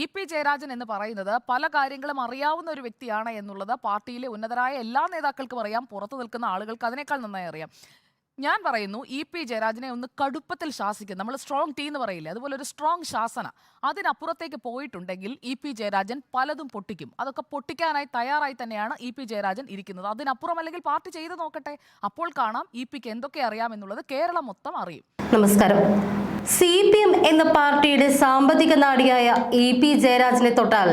E P Jayarajan എന്ന് പറയുന്നത് പല കാര്യങ്ങളും അറിയാവുന്ന ഒരു വ്യക്തിയാണ് എന്നുള്ളത് പാർട്ടിയിലെ ഉന്നതരായ എല്ലാ നേതാക്കൾക്കും അറിയാം. പുറത്തു നിൽക്കുന്ന ആളുകൾക്ക് അതിനേക്കാൾ നന്നായി അറിയാം. ഞാൻ പറയുന്നു ഇ പി ജയരാജനെ ഒന്ന് കടുപ്പത്തിൽ ശാസിക്കും നമ്മൾ സ്ട്രോങ് ടീ എന്ന് പറയില്ലേ അതുപോലെ ഒരു സ്ട്രോങ് ശാസന. അതിനപ്പുറത്തേക്ക് പോയിട്ടുണ്ടെങ്കിൽ ഇ പി ജയരാജൻ പലതും പൊട്ടിക്കും. അതൊക്കെ പൊട്ടിക്കാനായി തയ്യാറായി തന്നെയാണ് ഇ പി ജയരാജൻ ഇരിക്കുന്നത്. അതിനപ്പുറം അല്ലെങ്കിൽ പാർട്ടി ചെയ്ത് നോക്കട്ടെ. അപ്പോൾ കാണാം ഇ പിക്ക് എന്തൊക്കെ അറിയാമെന്നുള്ളത് കേരളം മൊത്തം അറിയും. നമസ്കാരം. സി പി എം എന്ന പാർട്ടിയുടെ സാമ്പത്തിക നാടിയായ ഇ പി ജയരാജനെ തൊട്ടാൽ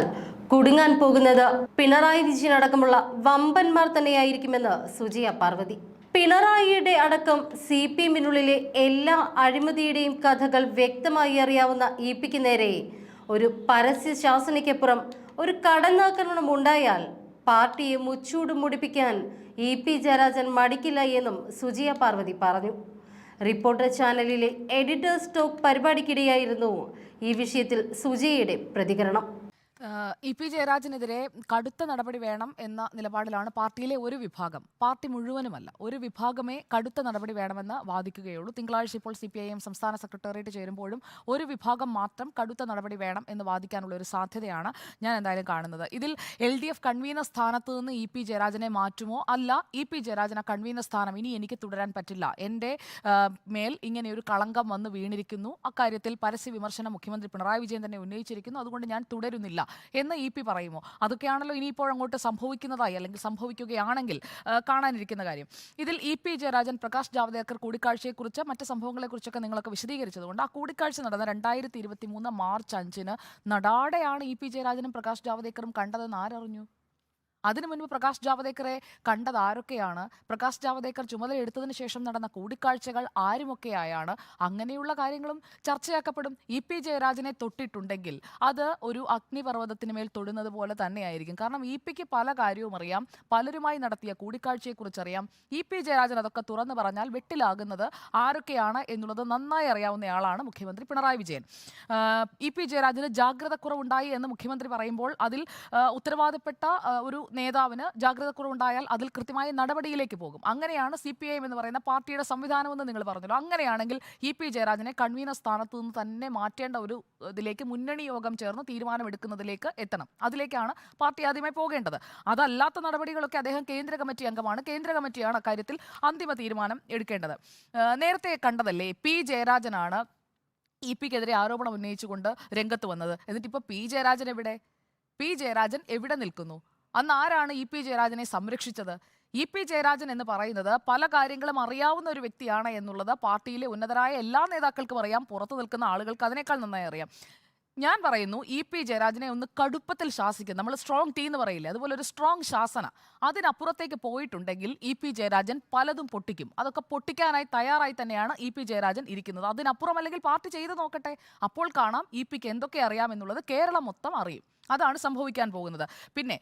കുടുങ്ങാൻ പോകുന്നത് പിണറായി വിജയൻ അടക്കമുള്ള വമ്പന്മാർ തന്നെയായിരിക്കുമെന്ന് സുജിയ പാർവതി. പിണറായിയുടെ അടക്കം സി പി എമ്മിനുള്ളിലെ എല്ലാ അഴിമതിയുടെയും കഥകൾ വ്യക്തമായി അറിയാവുന്ന ഇ പിക്ക് നേരെ ഒരു പരസ്യ ശാസനയ്ക്കപ്പുറം ഒരു കടന്നാക്രമണം ഉണ്ടായാൽ പാർട്ടിയെ മുച്ചൂട് മുടിപ്പിക്കാൻ ഇ പി ജയരാജൻ മടിക്കില്ല എന്നും സുജിയ പാർവതി പറഞ്ഞു. റിപ്പോർട്ടർ ചാനലിലെ എഡിറ്റേഴ്സ് ടോക്ക് പരിപാടിക്കിടെയായിരുന്നു ഈ വിഷയത്തിൽ സുജയയുടെ പ്രതികരണം. ഇ പി ജയരാജനെതിരെ കടുത്ത നടപടി വേണം എന്ന നിലപാടിലാണ് പാർട്ടിയിലെ ഒരു വിഭാഗം. പാർട്ടി മുഴുവനുമല്ല ഒരു വിഭാഗമേ കടുത്ത നടപടി വേണമെന്ന് വാദിക്കുകയുള്ളൂ. തിങ്കളാഴ്ച ഇപ്പോൾ സി പി ഐ എം സംസ്ഥാന സെക്രട്ടേറിയറ്റ് ചേരുമ്പോഴും ഒരു വിഭാഗം മാത്രം കടുത്ത നടപടി വേണം എന്ന് വാദിക്കാനുള്ള ഒരു സാധ്യതയാണ് ഞാൻ എന്തായാലും കാണുന്നത്. ഇതിൽ എൽ ഡി എഫ് കൺവീനർ സ്ഥാനത്ത് നിന്ന് ഇ പി ജയരാജനെ മാറ്റുമോ? അല്ല ഇ പി ജയരാജന കൺവീനർ സ്ഥാനം ഇനി എനിക്ക് തുടരാൻ പറ്റില്ല. എന്റെ മേൽ ഇങ്ങനെ ഒരു കളങ്കം വന്ന് വീണിരിക്കുന്നു. അക്കാര്യത്തിൽ പരസ്യ വിമർശനം മുഖ്യമന്ത്രി പിണറായി വിജയൻ തന്നെ ഉന്നയിച്ചിരിക്കുന്നു. അതുകൊണ്ട് ഞാൻ തുടരുന്നില്ല. എന്ന് ഇ പി പറയുമോ? അതൊക്കെയാണല്ലോ ഇനിയിപ്പോൾ അങ്ങോട്ട് സംഭവിക്കുന്നതായി അല്ലെങ്കിൽ സംഭവിക്കുകയാണെങ്കിൽ കാണാനിരിക്കുന്ന കാര്യം. ഇതിൽ ഇ പി ജയരാജൻ പ്രകാശ് ജാവ്ദേക്കർ കൂടിക്കാഴ്ചയെക്കുറിച്ച് മറ്റ് സംഭവങ്ങളെക്കുറിച്ചൊക്കെ നിങ്ങളൊക്കെ വിശദീകരിച്ചതുകൊണ്ട് ആ കൂടിക്കാഴ്ച നടന്ന രണ്ടായിരത്തി ഇരുപത്തി മൂന്ന് മാർച്ച് അഞ്ചിന് നടാടെയാണ് ഇ പി ജയരാജനും പ്രകാശ് ജാവ്ദേക്കറും കണ്ടതെന്ന് ആരറിഞ്ഞു? അതിനു മുൻപ് പ്രകാശ് ജാവദേക്കറെ കണ്ടത് ആരൊക്കെയാണ്? പ്രകാശ് ജാവദേക്കർ ചുമതല എടുത്തതിന് ശേഷം നടന്ന കൂടിക്കാഴ്ചകൾ ആരുമൊക്കെയായാണ്? അങ്ങനെയുള്ള കാര്യങ്ങളും ചർച്ചയാക്കപ്പെടും. ഇ പി ജയരാജനെ തൊട്ടിട്ടുണ്ടെങ്കിൽ അത് ഒരു അഗ്നിപർവതത്തിന് മേൽ തൊടുന്നത് പോലെ തന്നെയായിരിക്കും. കാരണം ഇ പിക്ക് പല കാര്യവും അറിയാം. പലരുമായി നടത്തിയ കൂടിക്കാഴ്ചയെക്കുറിച്ച് അറിയാം ഇ പി ജയരാജൻ അതൊക്കെ തുറന്നു പറഞ്ഞാൽ വെട്ടിലാകുന്നത് ആരൊക്കെയാണ് എന്നുള്ളത് നന്നായി അറിയാവുന്നയാളാണ് മുഖ്യമന്ത്രി പിണറായി വിജയൻ. ഇ പി ജയരാജന് ജാഗ്രത കുറവുണ്ടായി എന്ന് മുഖ്യമന്ത്രി പറയുമ്പോൾ അതിൽ ഉത്തരവാദപ്പെട്ട ഒരു നേതാവിന് ജാഗ്രത കുറവുണ്ടായാൽ അതിൽ കൃത്യമായ നടപടിയിലേക്ക് പോകും. അങ്ങനെയാണ് സി പി ഐ എന്ന് പറയുന്ന പാർട്ടിയുടെ സംവിധാനമെന്ന് നിങ്ങൾ പറഞ്ഞല്ലോ. അങ്ങനെയാണെങ്കിൽ ഇ പി ജയരാജനെ കൺവീനർ സ്ഥാനത്ത് നിന്ന് തന്നെ മാറ്റേണ്ട ഒരു ഇതിലേക്ക് മുന്നണി യോഗം ചേർന്ന് തീരുമാനമെടുക്കുന്നതിലേക്ക് എത്തണം. അതിലേക്കാണ് പാർട്ടി ആദ്യമായി പോകേണ്ടത്. അതല്ലാത്ത നടപടികളൊക്കെ അദ്ദേഹം കേന്ദ്ര കമ്മിറ്റി അംഗമാണ്. കേന്ദ്ര കമ്മിറ്റിയാണ് അക്കാര്യത്തിൽ അന്തിമ തീരുമാനം എടുക്കേണ്ടത്. നേരത്തെ കണ്ടതല്ലേ പി ജയരാജനാണ് ഇ പിക്കെതിരെ ആരോപണം ഉന്നയിച്ചുകൊണ്ട് രംഗത്ത് വന്നത്. എന്നിട്ട് ഇപ്പോൾ പി ജയരാജൻ എവിടെ? പി ജയരാജൻ എവിടെ നിൽക്കുന്നു? അന്ന് ആരാണ് ഇ പി ജയരാജനെ സംരക്ഷിച്ചത്? ഇ പി ജയരാജൻ എന്ന് പറയുന്നത് പല കാര്യങ്ങളും അറിയാവുന്ന ഒരു വ്യക്തിയാണ് എന്നുള്ളത് പാർട്ടിയിലെ ഉന്നതരായ എല്ലാ നേതാക്കൾക്കും അറിയാം പുറത്തു നിൽക്കുന്ന ആളുകൾക്ക് അതിനേക്കാൾ നന്നായി അറിയാം. ഞാൻ പറയുന്നു ഇ പി ജയരാജനെ ഒന്ന് കടുപ്പത്തിൽ ശാസിക്കും നമ്മൾ സ്ട്രോങ് ടീ എന്ന് പറയില്ലേ അതുപോലെ ഒരു സ്ട്രോങ് ശാസന. അതിനപ്പുറത്തേക്ക് പോയിട്ടുണ്ടെങ്കിൽ ഇ പി ജയരാജൻ പലതും പൊട്ടിക്കും. അതൊക്കെ പൊട്ടിക്കാനായി തയ്യാറായി തന്നെയാണ് ഇ പി ജയരാജൻ ഇരിക്കുന്നത്. അതിനപ്പുറം അല്ലെങ്കിൽ പാർട്ടി ചെയ്ത് നോക്കട്ടെ. അപ്പോൾ കാണാം ഇ പിക്ക് എന്തൊക്കെ അറിയാമെന്നുള്ളത് കേരളം മൊത്തം അറിയും. അതാണ് സംഭവിക്കാൻ പോകുന്നത്. പിന്നെ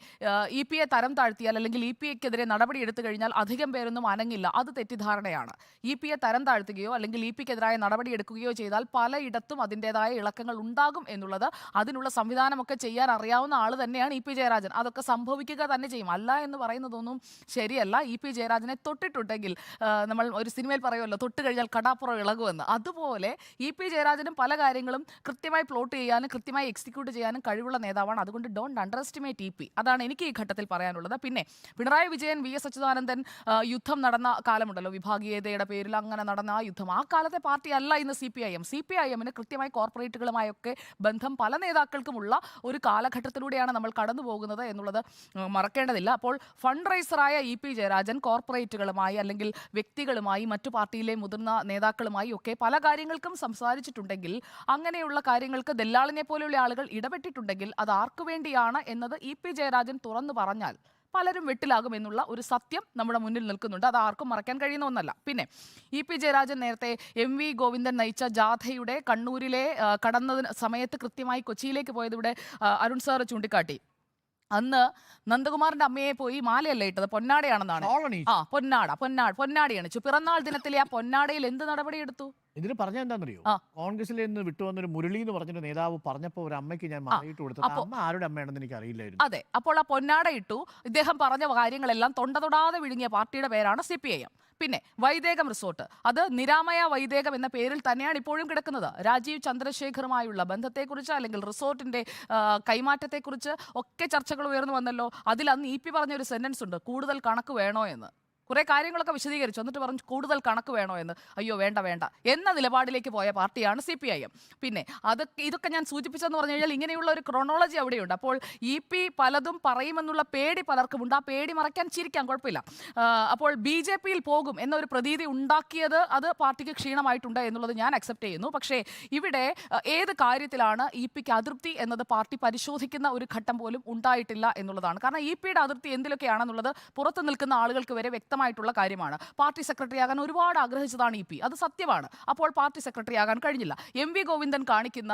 ഇ പി എ തരം താഴ്ത്തിയാൽ അല്ലെങ്കിൽ ഇ പി എക്കെതിരെ നടപടി എടുത്തു കഴിഞ്ഞാൽ അധികം പേരൊന്നും അനങ്ങില്ല. അത് തെറ്റിദ്ധാരണയാണ്. ഇ പി എ തരം താഴ്ത്തുകയോ അല്ലെങ്കിൽ ഇ പിക്കെതിരായ നടപടി എടുക്കുകയോ ചെയ്താൽ പലയിടത്തും അതിന്റെതായ ഇളക്കങ്ങൾ ഉണ്ടാകും എന്നുള്ളത് അതിനുള്ള സംവിധാനമൊക്കെ ചെയ്യാൻ അറിയാവുന്ന ആൾ തന്നെയാണ് ഇ പി ജയരാജൻ. അതൊക്കെ സംഭവിക്കുക തന്നെ ചെയ്യും. അല്ല എന്ന് പറയുന്നതൊന്നും ശരിയല്ല. ഇ പി ജയരാജനെ തൊട്ടിട്ടുണ്ടെങ്കിൽ നമ്മൾ ഒരു സിനിമയിൽ പറയുമല്ലോ തൊട്ട് കഴിഞ്ഞാൽ കടാപ്പുറം ഇളകുമെന്ന്. അതുപോലെ ഇ പി ജയരാജനും പല കാര്യങ്ങളും കൃത്യമായി പ്ലോട്ട് ചെയ്യാനും കൃത്യമായി എക്സിക്യൂട്ട് ചെയ്യാനും കഴിവുള്ള നേതാവാണ് അതുകൊണ്ട് don't underestimate E P അതാണ് എനിക്ക് ഈ ഘട്ടത്തിൽ പറയാനുള്ളത്. പിന്നെ പിണറായി വിജയൻ വി എസ് അച്യുതാനന്ദൻ യുദ്ധം നടന്ന കാലമുണ്ടല്ലോ. വിഭാഗീയതയുടെ പേരിൽ അങ്ങനെ നടന്ന ആ യുദ്ധം. ആ കാലത്തെ പാർട്ടി അല്ല ഇന്ന് C P I M C P I എമ്മിന് കൃത്യമായി കോർപ്പറേറ്റുകളുമായൊക്കെ ബന്ധം പല നേതാക്കൾക്കുമുള്ള ഒരു കാലഘട്ടത്തിലൂടെയാണ് നമ്മൾ കടന്നു പോകുന്നത് എന്നുള്ളത് മറക്കേണ്ടതില്ല. അപ്പോൾ ഫണ്ട് റൈസറായ ഇ പി ജയരാജൻ കോർപ്പറേറ്റുകളുമായി അല്ലെങ്കിൽ വ്യക്തികളുമായി മറ്റു പാർട്ടിയിലെ മുതിർന്ന നേതാക്കളുമായി ഒക്കെ പല കാര്യങ്ങൾക്കും സംസാരിച്ചിട്ടുണ്ടെങ്കിൽ അങ്ങനെയുള്ള കാര്യങ്ങൾക്ക് ദല്ലാളിനെ പോലെയുള്ള ആളുകൾ ഇടപെട്ടിട്ടുണ്ടെങ്കിൽ അത് ആർക്കു വേണ്ടിയാണ് എന്നത് ഇ പി ജയരാജൻ തുറന്നു പറഞ്ഞാൽ പലരും വെട്ടിലാകും എന്നുള്ള ഒരു സത്യം നമ്മുടെ മുന്നിൽ നിൽക്കുന്നുണ്ട്. അത് ആർക്കും മറക്കാൻ കഴിയുന്ന ഒന്നല്ല. പിന്നെ ഇ പി ജയരാജൻ നേരത്തെ എം വി ഗോവിന്ദൻ നയിച്ച ജാഥയുടെ കണ്ണൂരിലെ കടന്നതിന് സമയത്ത് കൃത്യമായി കൊച്ചിയിലേക്ക് പോയത് ഇവിടെ അരുൺ സാർ ചൂണ്ടിക്കാട്ടി. അന്ന് നന്ദകുമാറിന്റെ അമ്മയെ പോയി മാലയല്ല ഇട്ടത്. പൊന്നാടയാണെന്നാണ്. ആ പൊന്നാട പൊന്നാട് പൊന്നാടി അണിച്ചു പിറന്നാൾ ദിനത്തിലെ ആ പൊന്നാടയിൽ എന്ത് നടപടിയെടുത്തു? ഇതിന് പറഞ്ഞ എന്താണെന്നറിയോ. കോൺഗ്രസിൽ നിന്ന് വിട്ടുവന്നൊരു മുരളി എന്ന് പറഞ്ഞൊരു നേതാവ് പറഞ്ഞപ്പോ ഒരു അമ്മയ്ക്ക് ഞാൻ മാറിയിട്ട് കൊടുത്തത് അമ്മ ആരുടെ അമ്മയാണെന്ന് എനിക്ക് അറിയില്ലായിരുന്നു അതെ അപ്പോൾ ആ പൊന്നാട ഇട്ടു. ഇദ്ദേഹം പറഞ്ഞ കാര്യങ്ങളെല്ലാം തൊണ്ട തൊടാതെ വിഴുങ്ങിയ പാർട്ടിയുടെ പേരാണ് സി പി ഐ എം പിന്നെ വൈദേകം റിസോർട്ട്. അത് നിരാമയ വൈദേകം എന്ന പേരിൽ തന്നെയാണ് ഇപ്പോഴും കിടക്കുന്നത്. രാജീവ് ചന്ദ്രശേഖറുമായുള്ള ബന്ധത്തെക്കുറിച്ച് അല്ലെങ്കിൽ റിസോർട്ടിന്റെ കൈമാറ്റത്തെക്കുറിച്ച് ഒക്കെ ചർച്ചകൾ ഉയർന്നു വന്നല്ലോ. അതിൽ അന്ന് ഇ പി പറഞ്ഞ ഒരു സെന്റൻസ് ഉണ്ട് കൂടുതൽ കണക്ക് വേണോ എന്ന്. കുറെ കാര്യങ്ങളൊക്കെ വിശദീകരിച്ചു. എന്നിട്ട് പറഞ്ഞു കൂടുതൽ കണക്ക് വേണോ എന്ന്? അയ്യോ വേണ്ട വേണ്ട. എന്ന നിലപാടിലേക്ക് പോയ പാർട്ടിയാണ് സി പി ഐ എം. പിന്നെ അതൊക്കെ ഇതൊക്കെ ഞാൻ സൂചിപ്പിച്ചെന്ന് പറഞ്ഞു കഴിഞ്ഞാൽ ഇങ്ങനെയുള്ള ഒരു ക്രോണോളജി അവിടെയുണ്ട്. അപ്പോൾ ഇ പി പലതും പറയുമെന്നുള്ള പേടി പലർക്കുമുണ്ട്. ആ പേടി മറയ്ക്കാൻ ചിരിക്കാൻ കുഴപ്പമില്ല. അപ്പോൾ ബി ജെ പിയിൽ പോകും എന്നൊരു പ്രതീതി ഉണ്ടാക്കിയത് അത് പാർട്ടിക്ക് ക്ഷീണമായിട്ടുണ്ട് എന്നുള്ളത് ഞാൻ അക്സെപ്റ്റ് ചെയ്യുന്നു. പക്ഷേ ഇവിടെ ഏത് കാര്യത്തിലാണ് ഇ പിക്ക് അതൃപ്തി എന്നത് പാർട്ടി പരിശോധിക്കുന്ന ഒരു ഘട്ടം പോലും ഉണ്ടായിട്ടില്ല എന്നുള്ളതാണ്. കാരണം ഇ പിയുടെ അതിർത്തി എന്തിലൊക്കെയാണെന്നുള്ളത് പുറത്ത് നിൽക്കുന്ന ആളുകൾക്ക് വരെ വ്യക്തമായിട്ടുള്ള കാര്യമാണ്. പാർട്ടി സെക്രട്ടറി ആകാൻ ഒരുപാട് ആഗ്രഹിച്ചതാണ് ഇ പി. അത് സത്യമാണ്. അപ്പോൾ പാർട്ടി സെക്രട്ടറി ആകാൻ കഴിഞ്ഞില്ല. എം വി ഗോവിന്ദൻ കാണിക്കുന്ന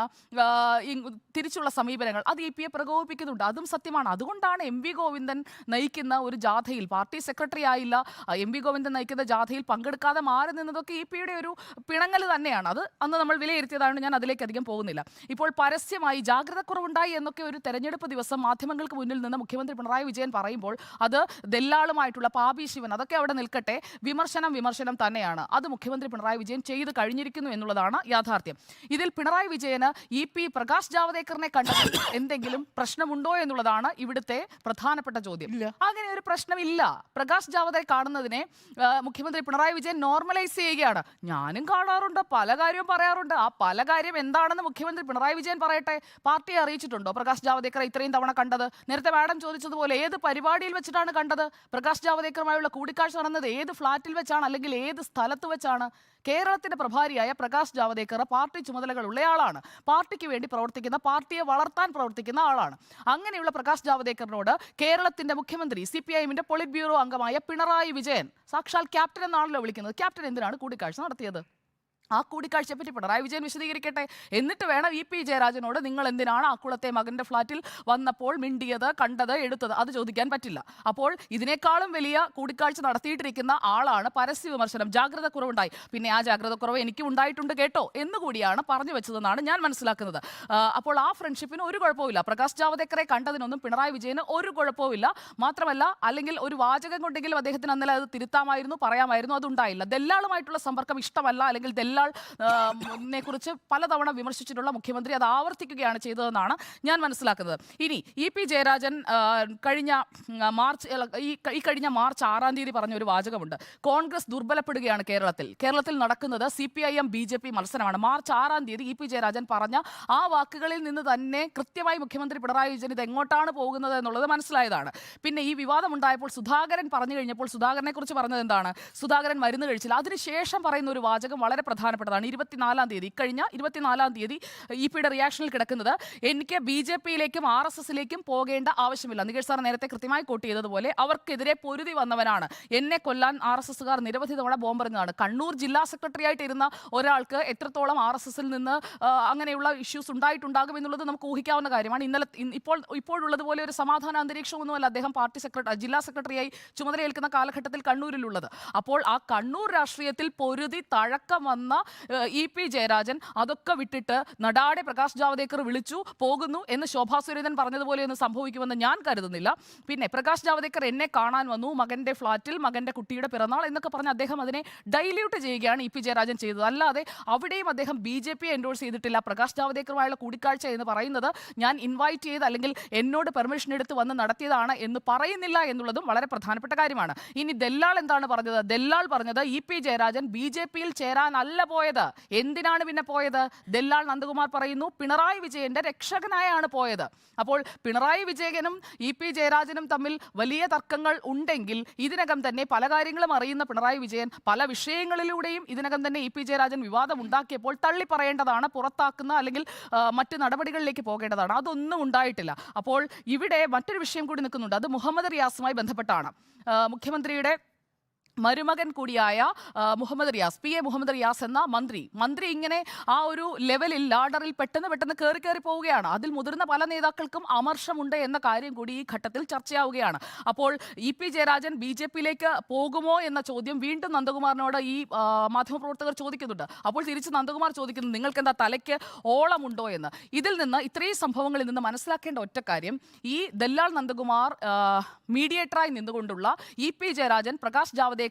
തിരിച്ചുള്ള സമീപനങ്ങൾ അത് ഇ പിയെ പ്രകോപിപ്പിക്കുന്നുണ്ട്. അതും സത്യമാണ്. അതുകൊണ്ടാണ് എം വി ഗോവിന്ദൻ നയിക്കുന്ന ഒരു ജാഥയിൽ പാർട്ടി സെക്രട്ടറി ആയില്ല എം വി ഗോവിന്ദൻ നയിക്കുന്ന ജാഥയിൽ പങ്കെടുക്കാതെ മാറി നിന്നതൊക്കെ ഇ പിയുടെ ഒരു പിണങ്ങൽ തന്നെയാണ്. അത് അന്ന് നമ്മൾ വിലയിരുത്തിയതാണ് ഞാൻ അതിലേക്ക് അധികം പോകുന്നില്ല. ഇപ്പോൾ പരസ്യമായി ജാഗ്രത കുറവുണ്ടായി എന്നൊക്കെ ഒരു തെരഞ്ഞെടുപ്പ് ദിവസം മാധ്യമങ്ങൾക്ക് മുന്നിൽ നിന്ന് മുഖ്യമന്ത്രി പിണറായി വിജയൻ പറയുമ്പോൾ അത് ദല്ലാളുമായിട്ടുള്ള പാപി ശിവൻ അതൊക്കെ അവിടെ നിൽക്കട്ടെ. വിമർശനം വിമർശനം തന്നെയാണ്. അത് മുഖ്യമന്ത്രി പിണറായി വിജയൻ ചെയ്ത് കഴിഞ്ഞിരിക്കുന്നു എന്നുള്ളതാണ് യാഥാർത്ഥ്യം. ഇതിൽ പിണറായി വിജയന് ഇ പി പ്രകാശ് ജാവദേക്കറിനെ കണ്ട എന്തെങ്കിലും പ്രശ്നമുണ്ടോ എന്നുള്ളതാണ് ഇവിടുത്തെ പ്രധാനപ്പെട്ട ചോദ്യം. അങ്ങനെ ഒരു പ്രശ്നമില്ല. പ്രകാശ് ജാവദേക്കർ കാണുന്നതിനെ മുഖ്യമന്ത്രി പിണറായി വിജയൻ നോർമലൈസ് ചെയ്യുകയാണ്. ഞാനും കാണാറുണ്ട് പല കാര്യവും പറയാറുണ്ട്. ആ പല കാര്യം എന്താണെന്ന് മുഖ്യമന്ത്രി പിണറായി വിജയൻ പറയട്ടെ. പാർട്ടിയെ അറിയിച്ചിട്ടുണ്ടോ പ്രകാശ് ജാവദേക്കറെ ഇത്രയും തവണ കണ്ടത്? നേരത്തെ മാഡം ചോദിച്ചതുപോലെ ഏത് പരിപാടിയിൽ വെച്ചിട്ടാണ് കണ്ടത്? പ്രകാശ് ജാവദേക്കറുമായുള്ള കൂടിക്കാഴ്ച നടന്നത് ഏത് ഫ്ളാറ്റിൽ വെച്ചാണ് അല്ലെങ്കിൽ ഏത് സ്ഥലത്ത് വെച്ചാണ്? കേരളത്തിന്റെ പ്രഭാരിയായ പ്രകാശ് ജാവദേക്കർ പാർട്ടി ചുമതലകൾ ഉള്ളയാളാണ് പാർട്ടിക്ക് വേണ്ടി പ്രവർത്തിക്കുന്ന പാർട്ടിയെ വളർത്താൻ പ്രവർത്തിക്കുന്ന ആളാണ്. അങ്ങനെയുള്ള പ്രകാശ് ജാവദേക്കറിനോട് കേരളത്തിന്റെ മുഖ്യമന്ത്രി സി പി ഐഎമ്മിന്റെ പൊളിറ്റ് ബ്യൂറോ അംഗമായ പിണറായി വിജയൻ സാക്ഷാൽ ക്യാപ്റ്റൻ എന്നാണല്ലോ വിളിക്കുന്നത്. ക്യാപ്റ്റൻ എന്തിനാണ് കൂടിക്കാഴ്ച നടത്തിയത്? ആ കൂടിക്കാഴ്ചയെ പറ്റി പിണറായി വിജയൻ വിശദീകരിക്കട്ടെ. എന്നിട്ട് വേണം ഇ പി ജയരാജനോട് നിങ്ങൾ എന്തിനാണ് ആക്കുളത്തെ മകന്റെ ഫ്ളാറ്റിൽ വന്നപ്പോൾ മിണ്ടിയത് കണ്ടത് എടുത്തത്? അത് ചോദിക്കാൻ പറ്റില്ല. അപ്പോൾ ഇതിനേക്കാളും വലിയ കൂടിക്കാഴ്ച നടത്തിയിട്ടിരിക്കുന്ന ആളാണ് പരസ്യ വിമർശനം. ജാഗ്രത കുറവുണ്ടായി. പിന്നെ ആ ജാഗ്രത കുറവ് എനിക്കും ഉണ്ടായിട്ടുണ്ട് കേട്ടോ എന്നുകൂടിയാണ് പറഞ്ഞു വെച്ചതെന്നാണ് ഞാൻ മനസ്സിലാക്കുന്നത്. അപ്പോൾ ആ ഫ്രണ്ട്ഷിപ്പിന് ഒരു കുഴപ്പമില്ല പ്രകാശ് ജാവദേക്കറെ കണ്ടതിനൊന്നും പിണറായി വിജയന് ഒരു കുഴപ്പമില്ല മാത്രമല്ല അല്ലെങ്കിൽ ഒരു വാചകം കൊണ്ടെങ്കിലും അദ്ദേഹത്തിന് അന്നലെ അത് തിരുത്താമായിരുന്നു പറയാമായിരുന്നു അതുണ്ടായില്ല. ദല്ലാളുമായിട്ടുള്ള സമ്പർക്കം ഇഷ്ടമല്ല അല്ലെങ്കിൽ ദല്ലാൾ നെ കുറിച്ച് പലതവണ വിമർശിച്ചിട്ടുള്ള മുഖ്യമന്ത്രി അത് ആവർത്തിക്കുകയാണ് ചെയ്തതെന്നാണ് ഞാൻ മനസ്സിലാക്കുന്നത്. ഇനി ഇ പി ജയരാജൻ കഴിഞ്ഞ മാർച്ച് ഈ കഴിഞ്ഞ മാർച്ച് ആറാം തീയതി പറഞ്ഞ ഒരു വാചകമുണ്ട്. കോൺഗ്രസ് ദുർബലപ്പെടുകയാണ് കേരളത്തിൽ. കേരളത്തിൽ നടക്കുന്നത് C P I M B J P മത്സരമാണ്. മാർച്ച് ആറാം തീയതി ഇ പി ജയരാജൻ പറഞ്ഞ ആ വാക്കുകളിൽ നിന്ന് തന്നെ കൃത്യമായി മുഖ്യമന്ത്രി പിണറായി വിജയൻ ഇത് എങ്ങോട്ടാണ് പോകുന്നത് എന്നുള്ളത് മനസ്സിലായതാണ്. പിന്നെ ഈ വിവാദമുണ്ടായപ്പോൾ സുധാകരൻ പറഞ്ഞു കഴിഞ്ഞപ്പോൾ സുധാകരനെ കുറിച്ച് പറഞ്ഞത് എന്താണ്? സുധാകരൻ മരുന്ന് കഴിച്ചില്ല. അതിനുശേഷം പറയുന്ന ഒരു വാചകം വളരെ പ്രധാനപ്പെട്ടതാണ് ഇരുപത്തിനാലാം തീയതി ഇക്കഴിഞ്ഞ ഇരുപത്തിനാലാം തീയതി ഇ പിയുടെ റിയാക്ഷനിൽ കിടക്കുന്നത് എനിക്ക് ബി ജെ പിയിലേക്കും ആർ എസ് എസിലേക്കും പോകേണ്ട ആവശ്യമില്ല. നികേഷ് സാർ നേരത്തെ കൃത്യമായി കോട്ട് ചെയ്തതുപോലെ അവർക്കെതിരെ പൊരുതി വന്നവനാണ് എന്നെ കൊല്ലാൻ ആർ എസ് എസുകാർ നിരവധി തവണ ബോംബെറിഞ്ഞതാണ് കണ്ണൂർ ജില്ലാ സെക്രട്ടറി ആയിട്ട് ഇരുന്ന ഒരാൾക്ക് എത്രത്തോളം ആർ എസ് എസിൽ നിന്ന് അങ്ങനെയുള്ള ഇഷ്യൂസ് ഉണ്ടായിട്ടുണ്ടാകും എന്നുള്ളത് നമുക്ക് ഊഹിക്കാവുന്ന കാര്യമാണ്. ഇന്നലെ ഇപ്പോൾ ഇപ്പോഴുള്ളതുപോലെ ഒരു സമാധാന അന്തരീക്ഷമൊന്നുമല്ല അദ്ദേഹം പാർട്ടി സെക്രട്ടറി ജില്ലാ സെക്രട്ടറിയായി ചുമതലയേൽക്കുന്ന കാലഘട്ടത്തിൽ കണ്ണൂരിലുള്ളത്. അപ്പോൾ ആ കണ്ണൂർ രാഷ്ട്രീയത്തിൽ പൊരുതി തഴക്കം വന്ന ഇ പി ജയരാജൻ അതൊക്കെ വിട്ടിട്ട് നടാടെ പ്രകാശ് ജാവദേക്കർ വിളിച്ചു പോകുന്നു എന്ന് ശോഭാ സുരേന്ദ്രൻ പറഞ്ഞതുപോലെ ഒന്നും സംഭവിക്കുമെന്ന് ഞാൻ കരുതുന്നില്ല. പിന്നെ പ്രകാശ് ജാവദേക്കർ എന്നെ കാണാൻ വന്നു മകന്റെ ഫ്ളാറ്റിൽ മകന്റെ കുട്ടിയുടെ പിറന്നാൾ എന്നൊക്കെ പറഞ്ഞ് അദ്ദേഹം അതിനെ ഡൈല്യൂട്ട് ചെയ്യുകയാണ് ഇ പി ജയരാജൻ ചെയ്തത്. അല്ലാതെ അവിടെയും അദ്ദേഹം ബി ജെ പി എൻഡോഴ്സ് ചെയ്തിട്ടില്ല. പ്രകാശ് ജാവദേക്കറുമായുള്ള കൂടിക്കാഴ്ച എന്ന് പറയുന്നത് ഞാൻ ഇൻവൈറ്റ് ചെയ്ത് അല്ലെങ്കിൽ എന്നോട് പെർമിഷൻ എടുത്ത് വന്ന് നടത്തിയതാണ് എന്ന് പറയുന്നില്ല എന്നുള്ളതും വളരെ പ്രധാനപ്പെട്ട കാര്യമാണ്. ഇനി ദല്ലാൾ എന്താണ് പറഞ്ഞത്? ദല്ലാൾ പറഞ്ഞത് E P Jayarajan B J പിയിൽ ചേരാനല്ല പോയത്? എന്തിനാണ് പിന്നെ പോയത്? ദല്ലാൾ നന്ദകുമാർ പറയുന്നു പിണറായി വിജയന്റെ രക്ഷകനായാണ് പോയത്. അപ്പോൾ പിണറായി വിജയനും ഇ പി ജയരാജനും തമ്മിൽ വലിയ തർക്കങ്ങൾ ഉണ്ടെങ്കിൽ ഇതിനകം തന്നെ പല കാര്യങ്ങളും അറിയുന്ന പിണറായി വിജയൻ പല വിഷയങ്ങളിലൂടെയും ഇതിനകം തന്നെ ഇ പി ജയരാജൻ വിവാദം ഉണ്ടാക്കിയപ്പോൾ തള്ളി പറയേണ്ടതാണ് പുറത്താക്കുന്ന അല്ലെങ്കിൽ മറ്റ് നടപടികളിലേക്ക് പോകേണ്ടതാണ്. അതൊന്നും ഉണ്ടായിട്ടില്ല. അപ്പോൾ ഇവിടെ മറ്റൊരു വിഷയം കൂടി നിൽക്കുന്നുണ്ട്. അത് മുഹമ്മദ് റിയാസുമായി ബന്ധപ്പെട്ടാണ്. മുഖ്യമന്ത്രിയുടെ മരുമകൻ കൂടിയായ മുഹമ്മദ് റിയാസ് പി. എ. മുഹമ്മദ് റിയാസ് എന്ന മന്ത്രി. മന്ത്രി ഇങ്ങനെ ആ ഒരു ലെവലിൽ ലാഡറിൽ പെട്ടെന്ന് പെട്ടെന്ന് കയറി കയറി പോവുകയാണ്. അതിൽ മുതിർന്ന പല നേതാക്കൾക്കും അമർഷമുണ്ട് എന്ന കാര്യം കൂടി ഈ ഘട്ടത്തിൽ ചർച്ചയാവുകയാണ്. അപ്പോൾ E. P. Jayarajan B. J. പിയിലേക്ക് പോകുമോ എന്ന ചോദ്യം വീണ്ടും നന്ദകുമാറിനോട് ഈ മാധ്യമപ്രവർത്തകർ ചോദിക്കുന്നുണ്ട്. അപ്പോൾ തിരിച്ച് നന്ദകുമാർ ചോദിക്കുന്നു നിങ്ങൾക്ക് എന്താ തലയ്ക്ക് ഓളമുണ്ടോ എന്ന്? ഇതിൽ നിന്ന് ഇത്രയും സംഭവങ്ങളിൽ നിന്ന് മനസ്സിലാക്കേണ്ട ഒറ്റ കാര്യം ഈ ദല്ലാൾ നന്ദകുമാർ മീഡിയേറ്ററായി നിന്നുകൊണ്ടുള്ള ഇ. പി. ജയരാജൻ പ്രകാശ് ജാവദേക്കർ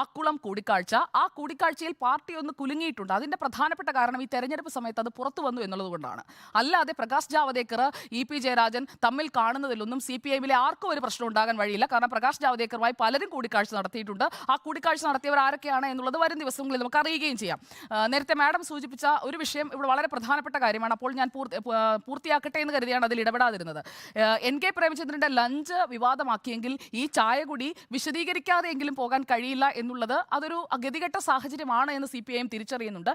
ആക്കുളം കൂടിക്കാഴ്ച. ആ കൂടിക്കാഴ്ചയിൽ പാർട്ടി ഒന്ന് കുലുങ്ങിയിട്ടുണ്ട്. അതിന്റെ പ്രധാനപ്പെട്ട കാരണം ഈ തെരഞ്ഞെടുപ്പ് സമയത്ത് അത് പുറത്തു വന്നു എന്നുള്ളതുകൊണ്ടാണ് അല്ലാതെ പ്രകാശ് ജാവദേക്കർ ഇ പി ജയരാജൻ തമ്മിൽ കാണുന്നതിലൊന്നും സി പി ഐമിലെ ആർക്കും ഒരു പ്രശ്നം ഉണ്ടാകാൻ വഴിയില്ല. കാരണം പ്രകാശ് ജാവദേക്കറുമായി പലരും കൂടിക്കാഴ്ച നടത്തിയിട്ടുണ്ട്. ആ കൂടിക്കാഴ്ച നടത്തിയവർ ആരൊക്കെയാണ് എന്നുള്ളത് വരും ദിവസങ്ങളിൽ നമുക്ക് അറിയുകയും ചെയ്യാം. നേരത്തെ മാഡം സൂചിപ്പിച്ച ഒരു വിഷയം ഇവിടെ വളരെ പ്രധാനപ്പെട്ട കാര്യമാണ്. അപ്പോൾ ഞാൻ പൂർത്തിയാക്കട്ടെ എന്ന് കരുതിയാണ് അതിൽ ഇടപെടാതിരുന്നത്. എൻ കെ പ്രേമചന്ദ്രന്റെ ലഞ്ച് വിവാദമാക്കിയെങ്കിൽ ഈ ചായ കൂടി വിശദീകരിക്കാതെയെങ്കിലും പോകാൻ കഴിയില്ല എന്നുള്ളത് അതൊരു ഗതികെട്ട സാഹചര്യമാണ് എന്ന് സി തിരിച്ചറിയുന്നുണ്ട്.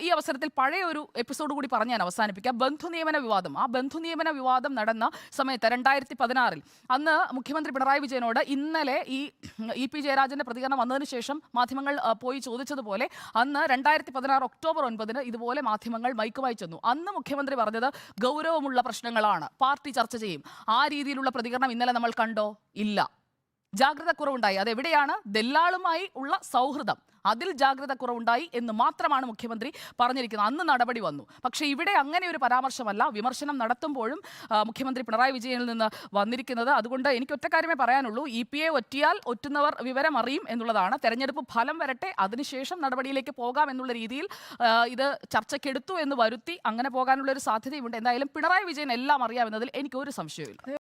ഈ അവസരത്തിൽ പഴയ ഒരു എപ്പിസോഡ് കൂടി പറഞ്ഞ് ഞാൻ അവസാനിപ്പിക്കാം. ബന്ധു നിയമന വിവാദം. ആ ബന്ധു നിയമന വിവാദം നടന്ന സമയത്ത് രണ്ടായിരത്തി പതിനാറിൽ അന്ന് മുഖ്യമന്ത്രി പിണറായി വിജയനോട് ഇന്നലെ ഈ ഇ പി ജയരാജന്റെ പ്രതികരണം വന്നതിന് ശേഷം മാധ്യമങ്ങൾ പോയി ചോദിച്ചതുപോലെ അന്ന് രണ്ടായിരത്തി പതിനാറ് ഒക്ടോബർ ഒൻപതിന് ഇതുപോലെ മാധ്യമങ്ങൾ മൈക്കുമായി ചെന്നു. അന്ന് മുഖ്യമന്ത്രി പറഞ്ഞത് ഗൗരവമുള്ള പ്രശ്നങ്ങളാണ്. പാർട്ടി ചർച്ച ചെയ്യും. ആ രീതിയിലുള്ള പ്രതികരണം ഇന്നലെ നമ്മൾ കണ്ടോ? ഇല്ല. ജാഗ്രത കുറവുണ്ടായി അതെവിടെയാണ്? ദല്ലാളുമായി ഉള്ള സൗഹൃദം. അതിൽ ജാഗ്രത കുറവുണ്ടായി എന്ന് മാത്രമാണ് മുഖ്യമന്ത്രി പറഞ്ഞിരിക്കുന്നത്. അന്ന് നടപടി വന്നു. പക്ഷേ ഇവിടെ അങ്ങനെ ഒരു പരാമർശമല്ല. വിമർശനം നടത്തുമ്പോഴും മുഖ്യമന്ത്രി പിണറായി വിജയനിൽ നിന്ന് വന്നിരിക്കുന്നത്. അതുകൊണ്ട് എനിക്ക് ഒറ്റ കാര്യമേ പറയാനുള്ളൂ. ഇ പി എ ഒറ്റിയാൽ ഒറ്റുന്നവർ വിവരം അറിയും എന്നുള്ളതാണ്. തെരഞ്ഞെടുപ്പ് ഫലം വരട്ടെ. അതിനുശേഷം നടപടിയിലേക്ക് പോകാം എന്നുള്ള രീതിയിൽ ഇത് ചർച്ചയ്ക്കെടുത്തു എന്ന് വരുത്തി അങ്ങനെ പോകാനുള്ള ഒരു സാധ്യതയുണ്ട് എന്തായാലും പിണറായി വിജയൻ എല്ലാം അറിയാമെന്നതിൽ എനിക്ക് ഒരു സംശയമില്ല